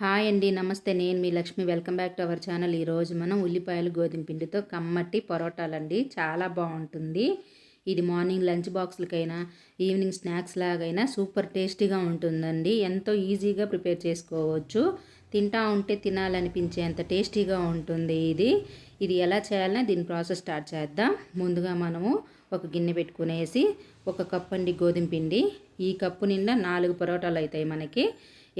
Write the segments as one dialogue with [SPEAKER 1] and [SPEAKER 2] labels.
[SPEAKER 1] Hi అండి నమస్తే. నేను మీ Lakshmi. Welcome back to our channel. ఈరోజు మనం ఉల్లిపాయలు గోధుమ పిండితో కమ్మటి పరోటాలండి. చాలా బాగుంటుంది. ఇది మార్నింగ్ లంచ్ బాక్స్లకైనా ఈవినింగ్ స్నాక్స్ లాగైనా సూపర్ టేస్టీగా ఉంటుందండి. ఎంతో ఈజీగా ప్రిపేర్ చేసుకోవచ్చు. తింటా ఉంటే తినాలనిపించేంత టేస్టీగా ఉంటుంది ఇది. ఇది ఎలా చేయాలనే దీని ప్రాసెస్ స్టార్ట్ చేద్దాం. ముందుగా మనము ఒక గిన్నె పెట్టుకునేసి ఒక కప్పు అండి గోధుమ పిండి. ఈ కప్పు నిండా నాలుగు పరోటాలు అవుతాయి మనకి.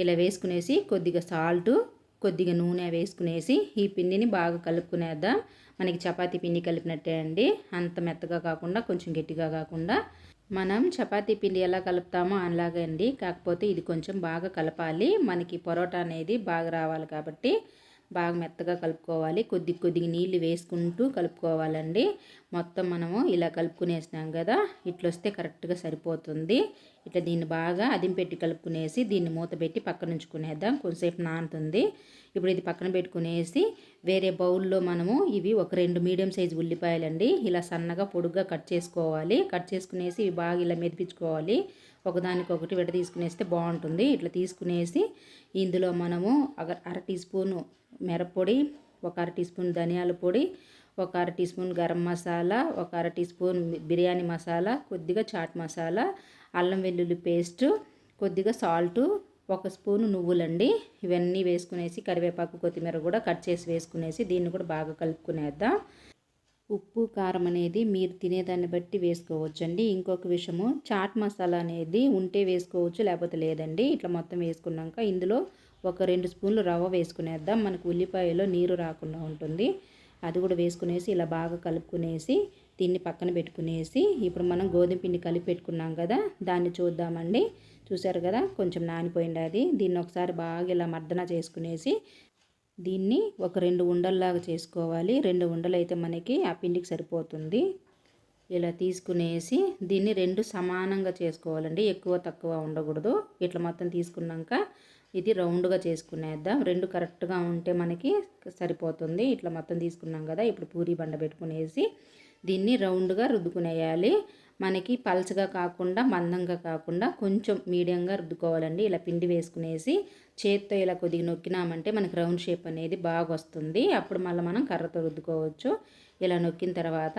[SPEAKER 1] ఇలా వేసుకునేసి కొద్దిగా సాల్టు కొద్దిగా నూనె వేసుకునేసి ఈ పిండిని బాగా కలుపుకునేద్దాం. మనకి చపాతీ పిండి కలిపినట్టే అండి. అంత మెత్తగా కాకుండా కొంచెం గట్టిగా కాకుండా. మనం చపాతీ పిండి ఎలా కలుపుతామో అలాగే అండి. కాకపోతే ఇది కొంచెం బాగా కలపాలి. మనకి పొరోటా అనేది బాగా రావాలి కాబట్టి బాగా మెత్తగా కలుపుకోవాలి. కొద్ది కొద్దిగా నీళ్ళు వేసుకుంటూ కలుపుకోవాలండి. మొత్తం మనము ఇలా కలుపుకునేసినాం కదా ఇట్లా వస్తే కరెక్ట్గా సరిపోతుంది. ఇట్లా దీన్ని బాగా అదిం పెట్టి కలుపుకునేసి దీన్ని మూత పెట్టి పక్కన ఉంచుకునేద్దాం. కొంచెంసేపు నానుతుంది. ఇప్పుడు ఇది పక్కన పెట్టుకునేసి వేరే బౌల్లో మనము ఇవి ఒక రెండు మీడియం సైజు ఉల్లిపాయలండి. ఇలా సన్నగా పొడుగ్గా కట్ చేసుకోవాలి. కట్ చేసుకునేసి ఇవి బాగా ఇలా మెదిపించుకోవాలి. ఒకదానికొకటి విడ తీసుకునేస్తే బాగుంటుంది. ఇట్లా తీసుకునేసి ఇందులో మనము అర టీ స్పూను మిరప్పొడి ఒక అర టీ స్పూన్ ధనియాల పొడి ఒక అర టీ స్పూన్ గరం మసాలా ఒక అర టీ స్పూన్ బిర్యానీ మసాలా కొద్దిగా చాట్ మసాలా అల్లం వెల్లుల్లి పేస్టు కొద్దిగా సాల్టు ఒక స్పూను నువ్వులండి. ఇవన్నీ వేసుకునేసి కరివేపాకు కొత్తిమీర కూడా కట్ చేసి వేసుకునేసి దీన్ని కూడా బాగా కలుపుకునేద్దాం. ఉప్పు కారం అనేది మీరు తినేదాన్ని బట్టి వేసుకోవచ్చు అండి ఇంకొక విషయము చాట్ మసాలా అనేది ఉంటే వేసుకోవచ్చు లేకపోతే లేదండి. ఇట్లా మొత్తం వేసుకున్నాక ఇందులో ఒక రెండు స్పూన్లు రవ్వ వేసుకునేద్దాం. మనకు ఉల్లిపాయలో నీరు రాకుండా ఉంటుంది. అది కూడా వేసుకునేసి ఇలా బాగా కలుపుకునేసి దీన్ని పక్కన పెట్టుకునేసి ఇప్పుడు మనం గోధుమ పిండి కలిపి పెట్టుకున్నాం కదా దాన్ని చూద్దామండి. చూసారు కదా కొంచెం నానిపోయింది అది. దీన్ని ఒకసారి బాగా ఇలా మర్దన చేసుకునేసి దీన్ని ఒక రెండు ఉండల్లాగా చేసుకోవాలి. రెండు ఉండలు అయితే మనకి ఆ పిండికి సరిపోతుంది. ఇలా తీసుకునేసి దీన్ని రెండు సమానంగా చేసుకోవాలండి. ఎక్కువ తక్కువ ఉండకూడదు. ఇట్లా మొత్తం తీసుకున్నాక ఇది రౌండ్గా చేసుకునేద్దాం. రెండు కరెక్ట్గా ఉంటే మనకి సరిపోతుంది. ఇట్లా మొత్తం తీసుకున్నాం కదా ఇప్పుడు పూరి బండ పెట్టుకునేసి దీన్ని రౌండ్గా రుద్దుకునేయాలి. మనకి పల్చగా కాకుండా మందంగా కాకుండా కొంచెం మీడియంగా రుద్దుకోవాలండి. ఇలా పిండి వేసుకునేసి చేత్తో ఇలా కొద్దిగా నొక్కినామంటే మనకి రౌండ్ షేప్ అనేది బాగా వస్తుంది. అప్పుడు మళ్ళీ మనం కర్రతో రుద్దుకోవచ్చు. ఇలా నొక్కిన తర్వాత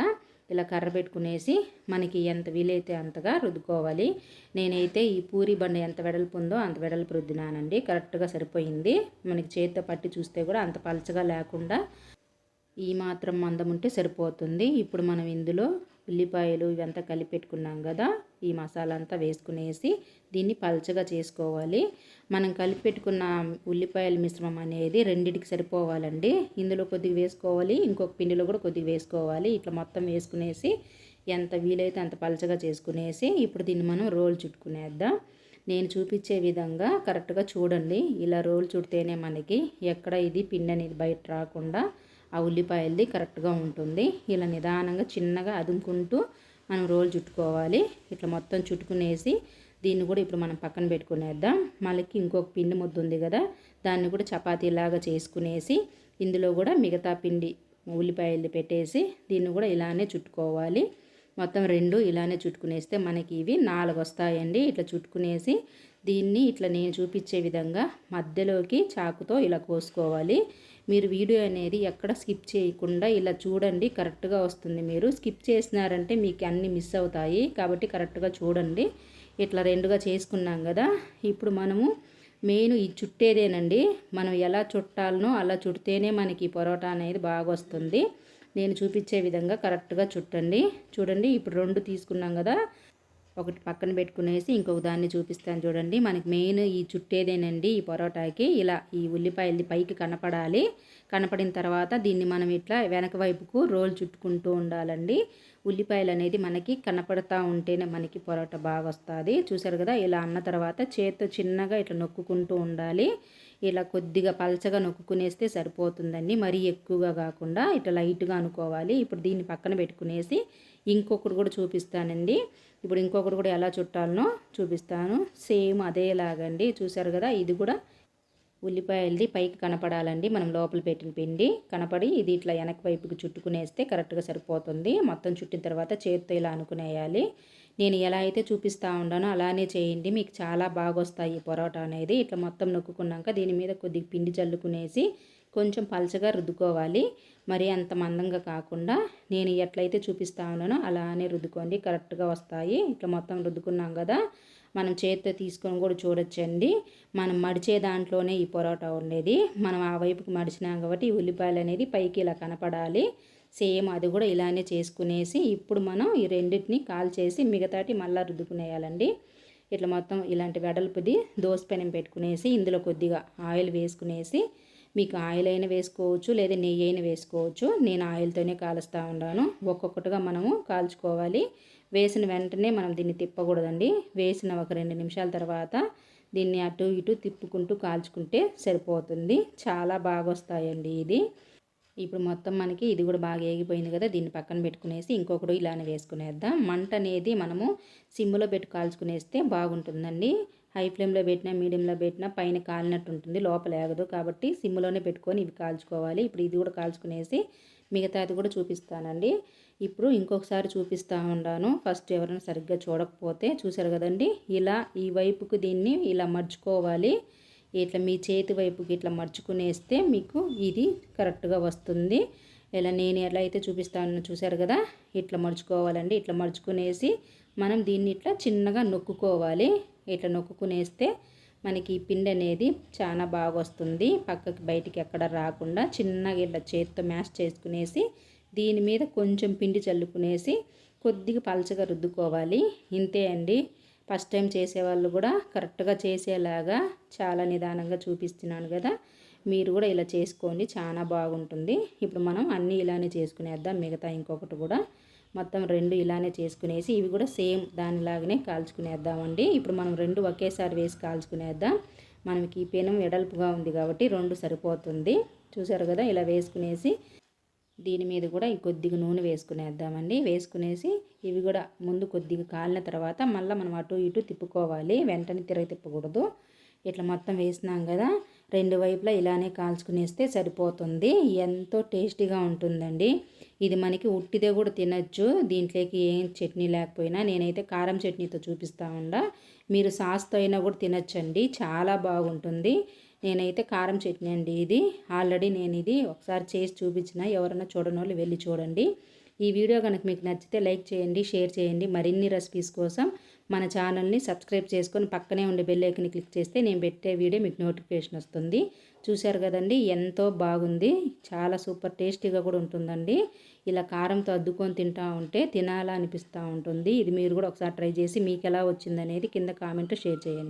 [SPEAKER 1] ఇలా కర్ర పెట్టుకునేసి మనకి ఎంత వీలైతే అంతగా రుద్దుకోవాలి. నేనైతే ఈ పూరి బండ ఎంత వెడల్పు ఉందో అంత వెడల్పు రుద్దినానండి. కరెక్ట్గా సరిపోయింది. మనకి చేతితో పట్టి చూస్తే కూడా అంత పలచగా లేకుండా ఈ మాత్రం మందం ఉంటే సరిపోతుంది. ఇప్పుడు మనం ఇందులో ఉల్లిపాయలు ఇవంతా కలిపి పెట్టుకున్నాం కదా. ఈ మసాలా అంతా వేసుకునేసి దీన్ని పల్చగా చేసుకోవాలి. మనం కలిపి పెట్టుకున్న ఉల్లిపాయల మిశ్రమం అనేది రెండింటికి సరిపోవాలండి. ఇందులో కొద్దిగా వేసుకోవాలి. ఇంకొక పిండిలో కూడా కొద్దిగా వేసుకోవాలి. ఇట్లా మొత్తం వేసుకునేసి ఎంత వీలైతే అంత పలచగా చేసుకునేసి ఇప్పుడు దీన్ని మనం రోల్ చుట్టుకునేద్దాం. నేను చూపించే విధంగా కరెక్ట్గా చూడండి. ఇలా రోల్ చుడితేనే మనకి ఎక్కడ ఇది పిండి అనేది బయట రాకుండా ఆ ఉల్లిపాయలది కరెక్ట్గా ఉంటుంది. ఇలా నిదానంగా చిన్నగా అదుముకుంటూ మనం రోల్ చుట్టుకోవాలి. ఇట్లా మొత్తం చుట్టుకునేసి దీన్ని కూడా ఇప్పుడు మనం పక్కన పెట్టుకునేద్దాం. మళ్ళీకి ఇంకొక పిండి ముద్ద ఉంది కదా దాన్ని కూడా చపాతీలాగా చేసుకునేసి ఇందులో కూడా మిగతా పిండి ఉల్లిపాయలు పెట్టేసి దీన్ని కూడా ఇలానే చుట్టుకోవాలి. మొత్తం రెండు ఇలానే చుట్టుకునేస్తే మనకి ఇవి నాలుగు వస్తాయండి ఇట్లా చుట్టుకునేసి దీన్ని ఇట్లా నేను చూపించే విధంగా మధ్యలోకి చాకుతో ఇలా కోసుకోవాలి. మీరు వీడియో అనేది ఎక్కడ స్కిప్ చేయకుండా ఇలా చూడండి కరెక్ట్గా వస్తుంది. మీరు స్కిప్ చేసినారంటే మీకు అన్నీ మిస్ అవుతాయి. కాబట్టి కరెక్ట్గా చూడండి. ఇట్లా రెండుగా చేసుకున్నాం కదా. ఇప్పుడు మనము మెయిన్ ఈ చుట్టేదేనండి. మనం ఎలా చుట్టాలనో అలా చుడితేనే మనకి పొరోటా అనేది బాగా వస్తుంది. నేను చూపించే విధంగా కరెక్ట్గా చుట్టండి. చూడండి ఇప్పుడు రెండు తీసుకున్నాం కదా. ఒకటి పక్కన పెట్టుకునేసి ఇంకొక దాన్ని చూపిస్తాను చూడండి. మనకి మెయిన్ ఈ చుట్టేదేనండి ఈ పొరోటాకి ఇలా ఈ ఉల్లిపాయలది పైకి కనపడాలి. కనపడిన తర్వాత దీన్ని మనం ఇట్లా వెనక వైపుకు రోల్ చుట్టుకుంటూ ఉండాలండి. ఉల్లిపాయలు అనేది మనకి కనపడతా ఉంటేనే మనకి పొరోటా బాగా వస్తుంది. చూసారు కదా? ఇలా అన్న తర్వాత చేత్తో చిన్నగా ఇట్లా నొక్కుంటూ ఉండాలి. ఇలా కొద్దిగా పలచగా నొక్కునేస్తే సరిపోతుందండి. మరీ ఎక్కువగా కాకుండా ఇట్లా లైట్గా అనుకోవాలి. ఇప్పుడు దీన్ని పక్కన పెట్టుకునేసి ఇంకొకటి కూడా చూపిస్తానండి. ఇప్పుడు ఇంకొకటి కూడా ఎలా చుట్టాలనో చూపిస్తాను. సేమ్ అదేలాగండి చూసారు కదా ఇది కూడా ఉల్లిపాయలది పైకి కనపడాలండి. మనం లోపల పెట్టిన పిండి కనపడి ఇది ఇట్లా వెనక వైపుకి చుట్టుకునేస్తే కరెక్ట్గా సరిపోతుంది. మొత్తం చుట్టిన తర్వాత చేతితో ఇలా అనుకునేయాలి. నేను ఎలా అయితే చూపిస్తూ ఉండానో అలానే చేయండి. మీకు చాలా బాగా వస్తాయి ఈ పొరోటా అనేది. ఇట్లా మొత్తం నొక్కుకున్నాక దీని మీద కొద్దిగా పిండి చల్లుకునేసి కొంచెం పలచగా రుద్దుకోవాలి. మరి అంత మందంగా కాకుండా నేను ఎట్లయితే చూపిస్తా ఉన్నానో అలానే రుద్దుకోండి. కరెక్ట్గా వస్తాయి. ఇట్లా మొత్తం రుద్దుకున్నాం కదా. మనం చేతితో తీసుకొని కూడా చూడొచ్చండి. మనం మడిచే దాంట్లోనే ఈ పొరోటా ఉండేది. మనం ఆ వైపుకి మడిచినాం కాబట్టి ఈ ఉల్లిపాయలు అనేది పైకి ఇలా కనపడాలి. సేమ్ అది కూడా ఇలానే చేసుకునేసి ఇప్పుడు మనం ఈ రెండింటిని కాల్ చేసి మిగతాటి మళ్ళీ రుద్దుకునేయాలండి. ఇట్లా మొత్తం ఇలాంటి వెడల్పుది దోశ పెనం పెట్టుకునేసి ఇందులో కొద్దిగా ఆయిల్ వేసుకునేసి మీకు ఆయిల్ అయినా వేసుకోవచ్చు లేదా నెయ్యి అయినా వేసుకోవచ్చు. నేను ఆయిల్తోనే కాలుస్తూ ఉన్నాను. ఒక్కొక్కటిగా మనము కాల్చుకోవాలి. వేసిన వెంటనే మనం దీన్ని తిప్పకూడదండి. వేసిన ఒక రెండు నిమిషాల తర్వాత దీన్ని అటు ఇటు తిప్పుకుంటూ కాల్చుకుంటే సరిపోతుంది. చాలా బాగా వస్తాయండి ఇది. ఇప్పుడు మొత్తం మనకి ఇది కూడా బాగా ఏగిపోయింది కదా దీన్ని పక్కన పెట్టుకునేసి ఇంకొకటి ఇలానే వేసుకునేద్దాం. మంట అనేది మనము సిమ్లో పెట్టి కాల్చుకునేస్తే బాగుంటుందండి. హై ఫ్లేమ్లో పెట్టినా మీడియంలో పెట్టినా పైన కాలినట్టు ఉంటుంది లోపల ఏగదు కాబట్టి సిమ్లోనే పెట్టుకొని ఇవి కాల్చుకోవాలి. ఇప్పుడు ఇది కూడా కాల్చుకునేసి మిగతాది కూడా చూపిస్తానండి. ఇప్పుడు ఇంకొకసారి చూపిస్తూ ఉన్నాను. ఫస్ట్ ఎవరైనా సరిగ్గా చూడకపోతే చూసారు కదండి ఇలా ఈ వైపుకు దీన్ని ఇలా మర్చుకోవాలి. ఇట్లా మీ చేతి వైపుకి ఇట్లా మర్చుకునేస్తే మీకు ఇది కరెక్ట్గా వస్తుంది. ఇలా నేను ఎలా అయితే చూపిస్తానో. చూశారు కదా? ఇట్లా మర్చుకోవాలండి. ఇట్లా మర్చుకునేసి మనం దీన్ని ఇట్లా చిన్నగా నొక్కుకోవాలి. ఇట్లా నొక్కునేస్తే మనకి ఈ పిండి అనేది చాలా బాగా వస్తుంది. పక్కకి బయటికి ఎక్కడ రాకుండా చిన్నగా ఇట్లా చేతితో మ్యాష్ చేసుకునేసి దీని మీద కొంచెం పిండి చల్లుకునేసి కొద్దిగా పలచగా రుద్దుకోవాలి. ఇంతే అండి. ఫస్ట్ టైం చేసేవాళ్ళు కూడా కరెక్ట్గా చేసేలాగా చాలా నిదానంగా చూపిస్తున్నాను కదా. మీరు కూడా ఇలా చేసుకోండి చాలా బాగుంటుంది. ఇప్పుడు మనం అన్నీ ఇలానే చేసుకునేద్దాం మిగతా ఇంకొకటి కూడా. మొత్తం రెండు ఇలానే చేసుకునేసి ఇవి కూడా సేమ్ దానిలాగానే కాల్చుకునేద్దామండి. ఇప్పుడు మనం రెండు ఒకేసారి వేసి కాల్చుకునేద్దాం. మనకి ఈ పెనం ఎడల్పుగా ఉంది కాబట్టి రెండు సరిపోతుంది. చూసారు కదా ఇలా వేసుకునేసి దీని మీద కూడా కొద్దిగా నూనె వేసుకునేద్దామండి. వేసుకునేసి ఇవి కూడా ముందు కొద్దిగా కాలిన తర్వాత మళ్ళీ మనం అటు ఇటు తిప్పుకోవాలి. వెంటనే తిరగ తిప్పకూడదు. ఇట్లా మొత్తం వేసినాం కదా రెండు వైపులా ఇలానే కాల్చుకునేస్తే సరిపోతుంది. ఎంతో టేస్టీగా ఉంటుందండి. ఇది మనకి ఉట్టిదే కూడా తినచ్చు. దీంట్లోకి ఏం చట్నీ లేకపోయినా నేనైతే కారం చట్నీతో చూపిస్తా ఉండా. మీరు సాస్తో అయినా కూడా తినచ్చండి. చాలా బాగుంటుంది. నేనైతే కారం చట్నీ అండి ఇది. ఆల్రెడీ నేను ఇది ఒకసారి చేసి చూపించిన. ఎవరైనా చూడని వాళ్ళు వెళ్ళి చూడండి. ఈ వీడియో కనుక మీకు నచ్చితే లైక్ చేయండి షేర్ చేయండి. మరిన్ని రెసిపీస్ కోసం మన ఛానల్ని సబ్స్క్రైబ్ చేసుకొని పక్కనే ఉండే బెల్ క్లిక్ చేస్తే నేను పెట్టే వీడియో మీకు నోటిఫికేషన్ వస్తుంది. చూశారు కదండి ఎంతో బాగుంది. చాలా సూపర్ టేస్టీగా కూడా ఉంటుందండి. ఇలా కారంతో అద్దుకొని తింటా ఉంటే తినాలా అనిపిస్తూ ఉంటుంది. ఇది మీరు కూడా ఒకసారి ట్రై చేసి మీకు ఎలా వచ్చిందనేది కింద కామెంట్ షేర్ చేయండి.